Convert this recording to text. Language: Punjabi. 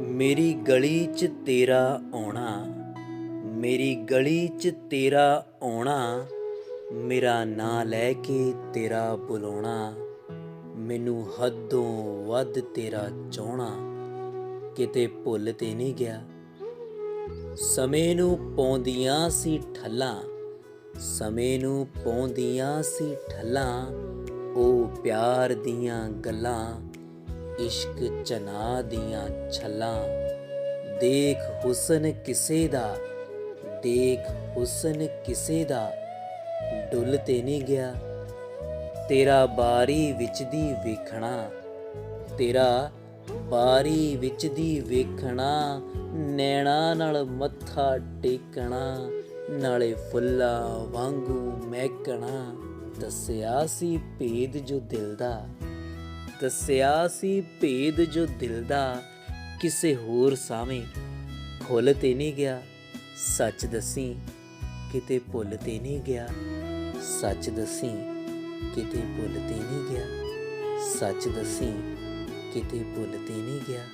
ਮੇਰੀ ਗਲੀ 'ਚ ਤੇਰਾ ਆਉਣਾ, ਮੇਰੀ ਗਲੀ 'ਚ ਤੇਰਾ ਆਉਣਾ, ਮੇਰਾ ਨਾਂ ਲੈ ਕੇ ਤੇਰਾ ਬੁਲਾਉਣਾ, ਮੈਨੂੰ ਹੱਦੋਂ ਵੱਧ ਤੇਰਾ ਚਾਹਣਾ, ਕਿਤੇ ਭੁੱਲ ਤੇ ਨਹੀਂ ਗਿਆ। ਸਮੇਂ ਨੂੰ ਪਾਉਂਦੀਆਂ ਸੀ ਠੱਲਾਂ, ਸਮੇਂ ਨੂੰ ਪਾਉਂਦੀਆਂ ਸੀ ਠੱਲਾਂ, ਉਹ ਪਿਆਰ ਦੀਆਂ ਗੱਲਾਂ ਇਸ਼ਕ ਚਨਾ ਦੀਆਂ ਛੱਲਾਂ। ਦੇਖ ਹੁਸਨ ਕਿਸੇ ਦਾ, ਦੇਖ ਹੁਸਨ ਕਿਸੇ ਦਾ, ਡੁੱਲ ਤੇ ਨਹੀਂ ਗਿਆ। ਤੇਰਾ ਬਾਰੀ ਵਿੱਚ ਦੀ ਵੇਖਣਾ, ਤੇਰਾ ਬਾਰੀ ਵਿੱਚ ਦੀ ਵੇਖਣਾ, ਨੈਣਾ ਨਾਲ ਮੱਥਾ ਟੇਕਣਾ, ਨਾਲੇ ਫੁੱਲਾਂ ਵਾਂਗੂ ਮਹਿਕਣਾ। ਦੱਸਿਆ ਸੀ ਭੇਦ ਜੋ ਦਿਲ ਦਾ। ਦੱਸਿਆ ਸੀ, ਭੇਦ ਜੋ ਦਿਲ ਦਾ ਕਿਸੇ ਹੋਰ ਸਾਵੇਂ ਖੁੱਲ ਤੇ ਨਹੀਂ ਗਿਆ। ਸੱਚ ਦਸੀ, ਕਿਤੇ ਭੁੱਲ ਤੇ ਨਹੀਂ ਗਿਆ। ਸੱਚ ਦਸੀ, ਕਿਤੇ ਭੁੱਲ ਤੇ ਨਹੀਂ ਗਿਆ। ਸੱਚ ਦਸੀ, ਕਿਤੇ ਭੁੱਲ ਤੇ ਨਹੀਂ ਗਿਆ।